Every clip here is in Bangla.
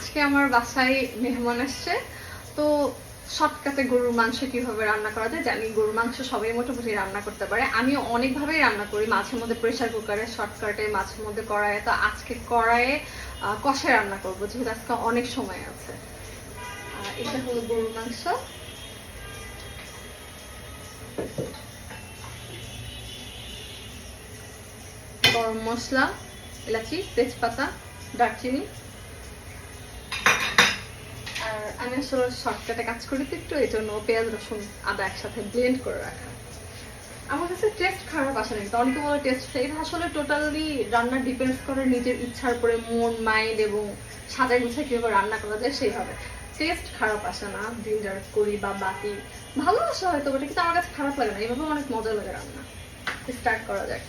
আজকে আমার বাসায় মেহমান আসছে। তো শর্টকাটে গরুর মাংস কীভাবে রান্না করা যায় জানি, গরুর মাংস সবাই মোটামুটি রান্না করতে পারে। আমি অনেকভাবেই রান্না করি, মাঝে মধ্যে প্রেসার কুকারে শর্টকাটে মাঝে মধ্যে কড়াইয়ে। তো আজকে কড়াইয়ে কষায় রান্না করব, যেহেতু আজকে অনেক সময় আছে। এটা হলো গরুর মাংস। গরম মশলা, এলাচি, তেজপাতা, দারচিনি আর আমি আসলে শর্টকাটে কাজ করি তো একটু এই জন্য পেঁয়াজ, রসুন, আদা একসাথে ব্লেন্ড করে রাখা। আমার কাছে টেস্ট খারাপ আসে না অনেকে বলে টেস্ট এটা আসলে টোটালি রান্না ডিপেন্ডস করে নিজের ইচ্ছার উপরে, মন মাইন্ড এবং সাজাই গুছাই কীভাবে রান্না করা যায় সেইভাবে। টেস্ট খারাপ আসে না জিঞ্জার করি বা বাটি ভালো আসা হয়তো বটে, কিন্তু আমার কাছে খারাপ লাগে না। এইভাবে অনেক মজা লাগে রান্না। স্টার্ট করা যাক।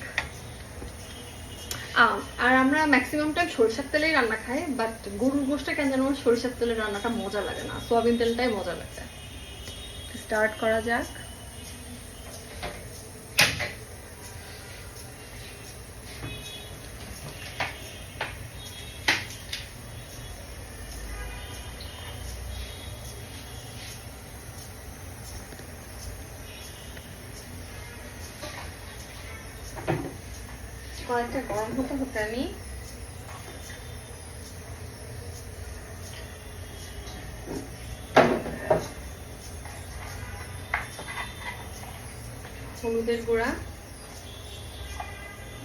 আর আমরা ম্যাক্সিমাম টাইম সরিষার তেলেই রান্না খাই বাট গরুর গোষ্ঠটা কেন যেন সরিষার তেলের রান্নাটা মজা লাগে না, সোয়াবিন তেলটাই মজা লাগে। স্টার্ট করা যাক। কয়েকটা গরম হতে হতে আমি হলুদের গুঁড়া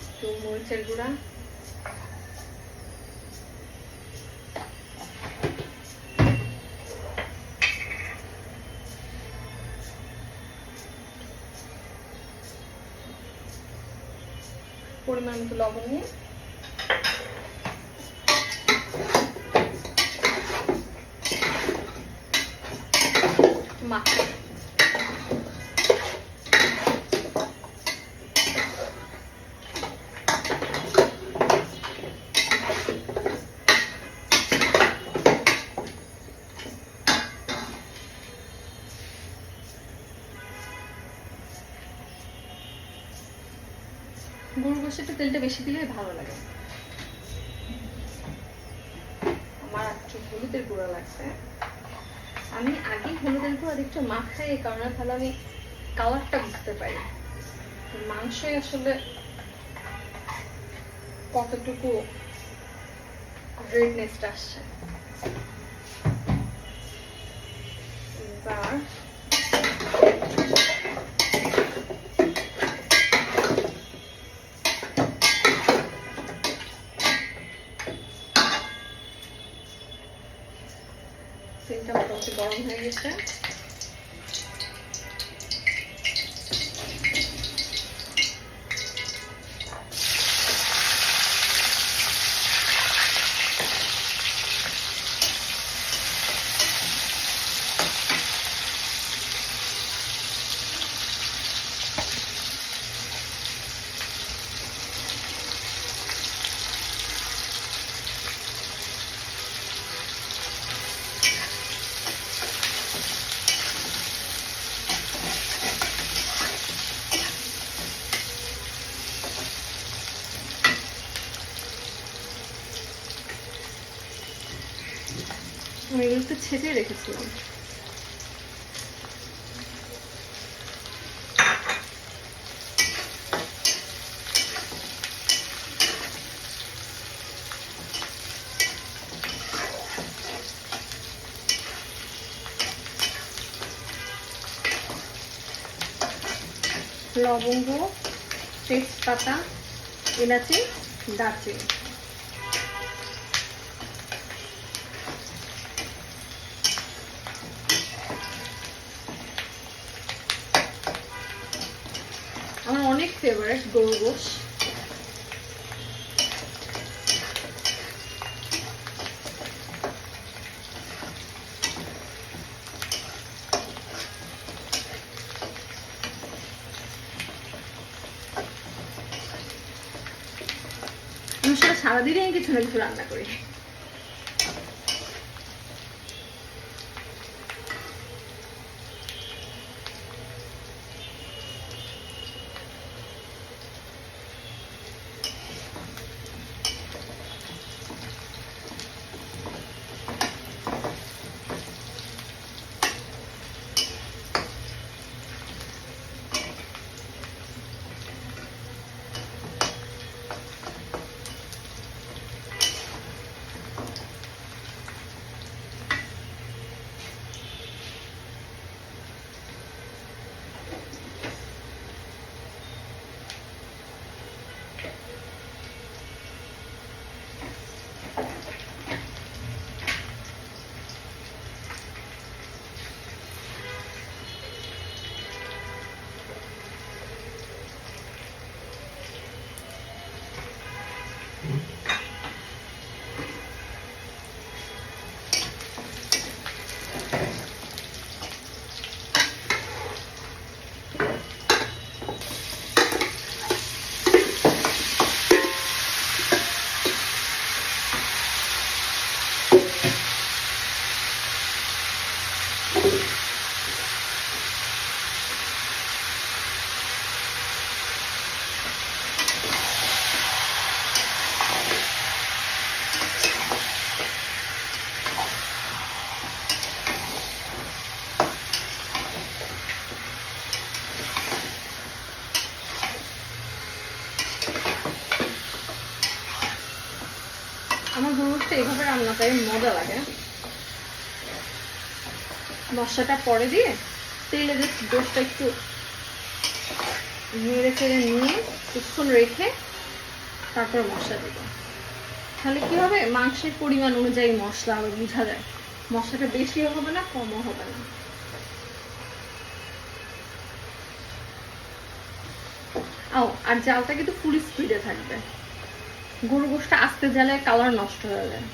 একটু মরিচের গুঁড়া পরিমাণ মতো লবণ নিয়ে একটু তেলটা বেশি দিলে ভালো লাগে। আমার একটু হলুদের গুঁড়া লাগছে। আমি আগে হলুদের গুঁড়া একটু মাখাই, এই কারণে তাহলে আমি কালারটা বুঝতে পারি। মাংসই আসলে কতটুকু রেডনেসটা আসছে। গরম ছেঁচে রেখেছিলাম লবঙ্গ তেজপাতা এলাচি দারচিনি। ফেভারিট গরু গোশ আমি কিছু না কিছু রান্না করি। মশলাটা পরে দিয়ে তেলে গোষ্ঠটা একটু নেড়ে চেড়ে নিয়ে কিছুক্ষণ রেখে তারপর মশলা দেবো। তাহলে কি হবে? মাংসের পরিমাণ অনুযায়ী মশলা আবার বোঝা যায়। মশলাটা বেশিও হবে না, কমও হবে না। ও, আর জালটা কিন্তু ফুল স্পিডে থাকবে। গরু গোষ্ঠটা আস্তে জালে কালার নষ্ট হয়ে যায়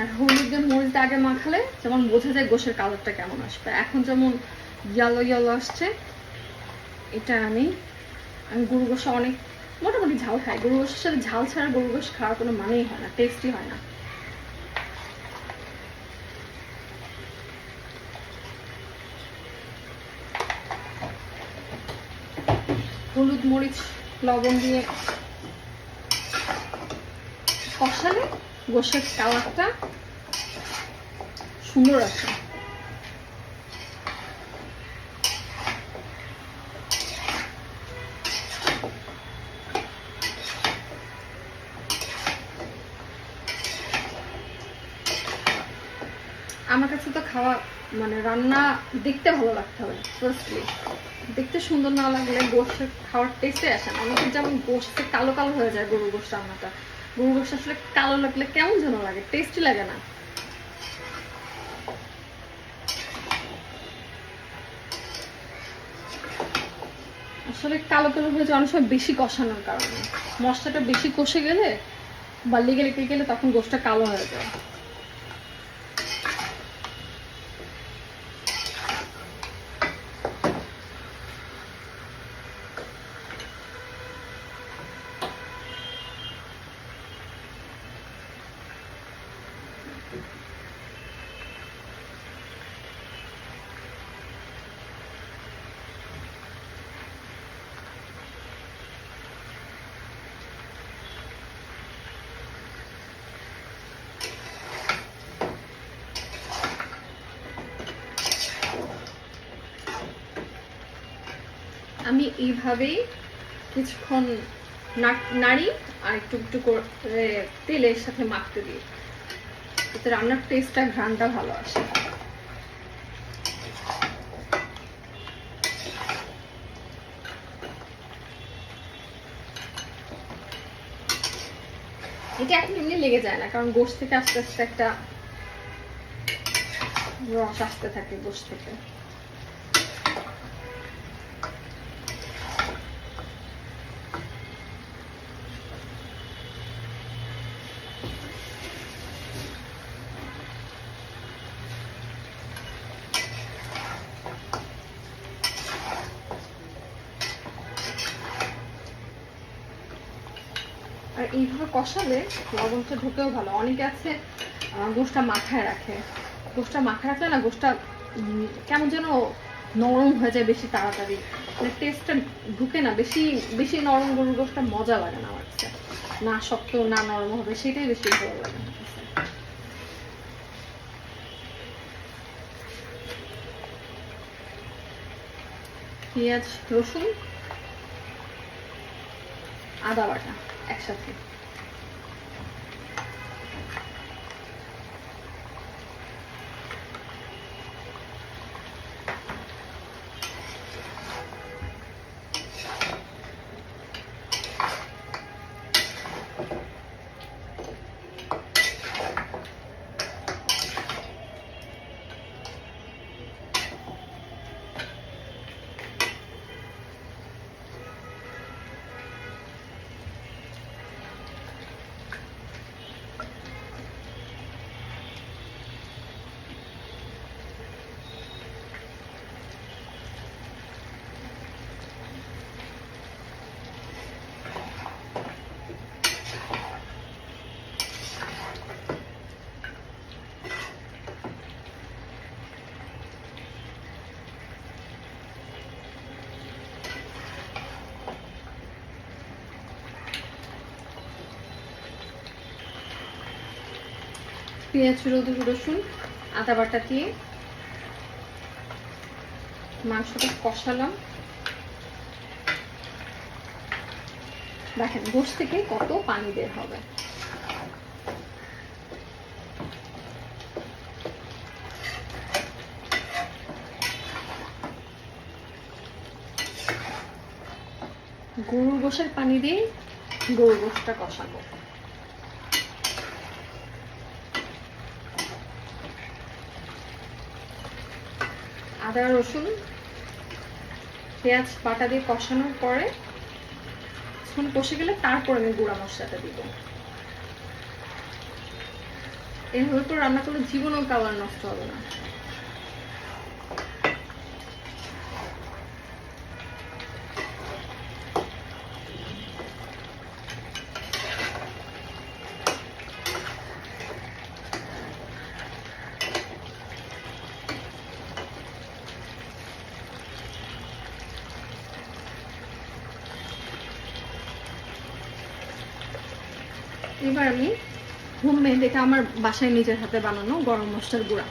আর হলুদ দিয়ে মরিচ দিয়ে আগে মাখালে যেমন বোঝা যায় গোশের কালারটা কেমন আসবে। এখন যেমন ইয়েলো ইয়েলো আসছে, এটা আমি আমি গরু গোসা অনেক, মোটামুটি ঝাল খাই। গরু গোসের সাথে ঝাল ছাড়া গরু গোস খাওয়ার কোনো মানেই হয় না টেস্টই হয় না। হলুদ মরিচ, লবণ দিয়ে কষালে গোসের কালারটা সুন্দর আছে। আমার কাছে তো খাওয়া মানে রান্না দেখতে ভালো লাগতে হবে ফার্স্টলি দেখতে সুন্দর না লাগলে গোষ্ঠের খাওয়ার টেস্টে আসে না। আমাদের যেমন গোষ্ঠে কালো কালো হয়ে যায় গরুর গোষ্ঠ রান্নাটা, গরুর গোষ্ঠ আসলে কালো লাগলে কেমন যেন লাগে টেস্টি লাগে না। আসলে কালো কালো হয়ে যায় অনেক সময় বেশি কষানোর কারণে। মশলাটা বেশি কষে গেলে বা লেগে লেগে গেলে তখন গোষ্ঠটা কালো হয়ে যায়। আমি এইভাবেই কিছুক্ষণ নাড়ি আর একটু একটু করে তেলের সাথে মাখতে দিই। এতে রান্নার টেস্টটা ঘ্রানটা ভালো আসে এটা এখন এমনি লেগে যায় না, কারণ গোশ থেকে আস্তে আস্তে একটা রস আসতে থাকে গোশ থেকে আর এইভাবে কষালে লবণটা ঢুকেও ভালো। অনেকে আছে গোশটা মাথায় রাখে। গোশটা মাথায় রাখলে না গোশটা কেমন যেন নরম হয়ে যায় বেশি তাড়াতাড়ি। মানে টেস্টটা ঢুকে না, বেশি বেশি নরম গরুর গোশটা মজা লাগে না আমার না শক্ত, না নরম হবে, সেটাই বেশি ভালো লাগে পেঁয়াজ, রসুন, আদা বাটা একসাথে। পেঁয়াজ রসুন আদা বাটা দিয়ে মাংসটা কষালাম। দেখেন, গোশ থেকে কত পানি বের হবে। গরুর গোশের পানি দিয়ে গরুর গোশটা কষাবো। আদা, রসুন, পেঁয়াজ বাটা দিয়ে কষানোর পরে কিছুক্ষণ কষে গেলে তারপর আমি গুঁড়া মশলাটা দিব। এভাবে করে রান্না করলে জীবনও কালার নষ্ট হবে না। এবার আমি হোমমেড এটা আমার বাসায় নিজের হাতে বানানো গরম মশলার গুঁড়া।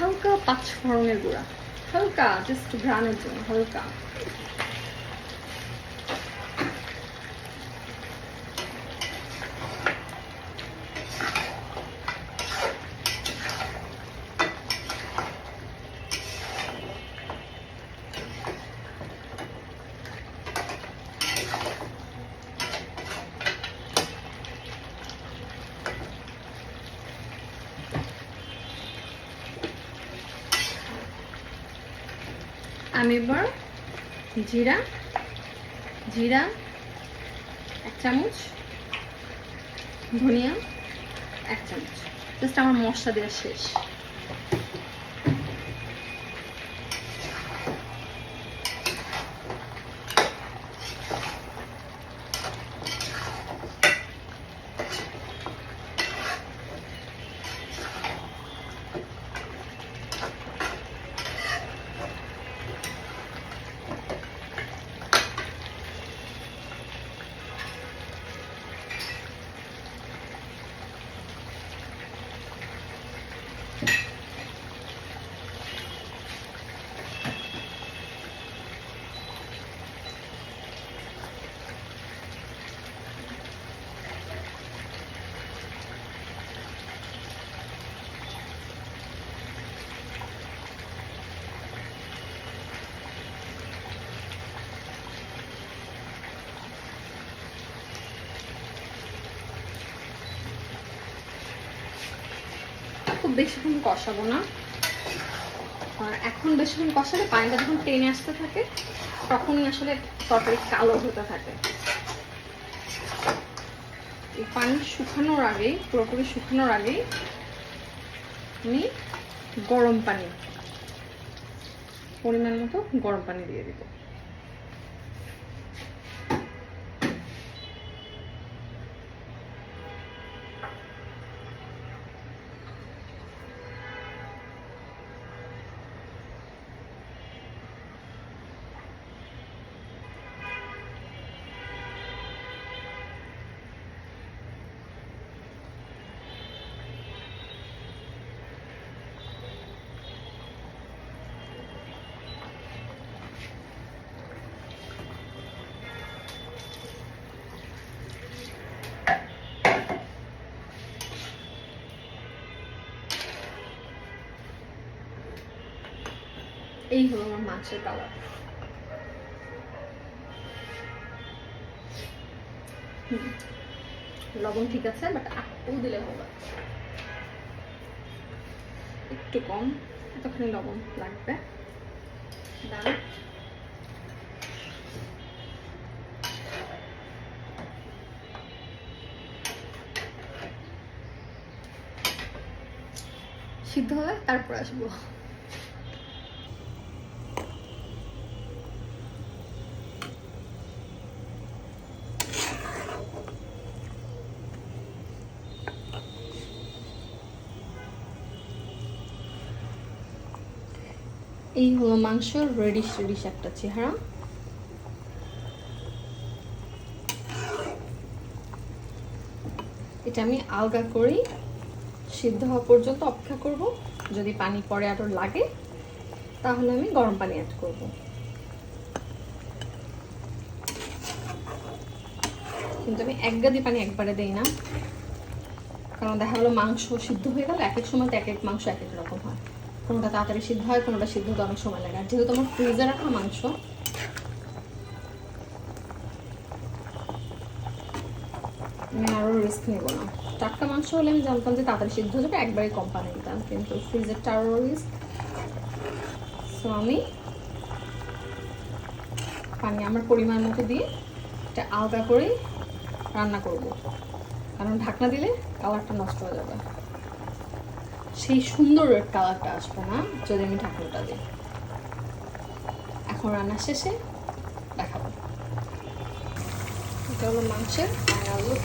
হালকা পাঁচ ফোড়নের গুঁড়া। হালকা জাস্ট ঘ্রাণের জন্য, হালকা। আমি এবার জিরা জিরা এক চামচ ধনিয়া এক চামচ। জাস্ট আমার মশলা দেওয়া শেষ। খুব বেশিক্ষণ কষাবো না। আর এখন বেশিক্ষণ কষালে পানিটা যখন টেনে আসতে থাকে, তখনই আসলে তরকারি কালো হতে থাকে। এই পানি শুকানোর আগেই, পুরোপুরি শুকানোর আগেই আমি গরম পানি, পরিমাণ মতো গরম পানি দিয়ে দিব। এই হলো আমার মাছের কালার। লবণ ঠিক আছে বাট একটু দিলে হবে। একটু কম, এতখানি লবণ লাগবে। সিদ্ধ হবে তারপর আসব। এই হলো মাংস রেডিশ রেডিশ একটা চেহারা। এটা আমি আলগা করি, সিদ্ধ হওয়া পর্যন্ত অপেক্ষা করব। যদি পানি পরে আরও লাগে, তাহলে আমি গরম পানি অ্যাড করব। কিন্তু আমি এক গাদি পানি একবারে দেই না। কারণ দেখা গেলো মাংস সিদ্ধ হয়ে গেল, এক এক সময় এক এক মাংস এক এক রকম হয়। কোনোটা তাড়াতাড়ি সিদ্ধ হয়, কোনোটা সিদ্ধ হতে অনেক সময় লাগে। আর যেহেতু আমার ফ্রিজে রাখা মাংস, আমি আরও রিস্ক নেব না। টাটকা মাংস হলে আমি জানতাম যে তাড়াতাড়ি সিদ্ধ হয়ে যাবে, একবারে কম দিতাম, কিন্তু ফ্রিজেরটা আরও রিস্ক সো আমি পানি আমার পরিমাণ মতো দিয়ে এটা আলগা করে রান্না করব। কারণ ঢাকনা দিলে কালারটা নষ্ট হয়ে যাবে। সেই সুন্দর রেড কালারটা আসবে না, যদি আমি ঠাকুরটা দিই। এখন রান্না শেষে দেখাবো। এটা হলো মাংসের, আর লুক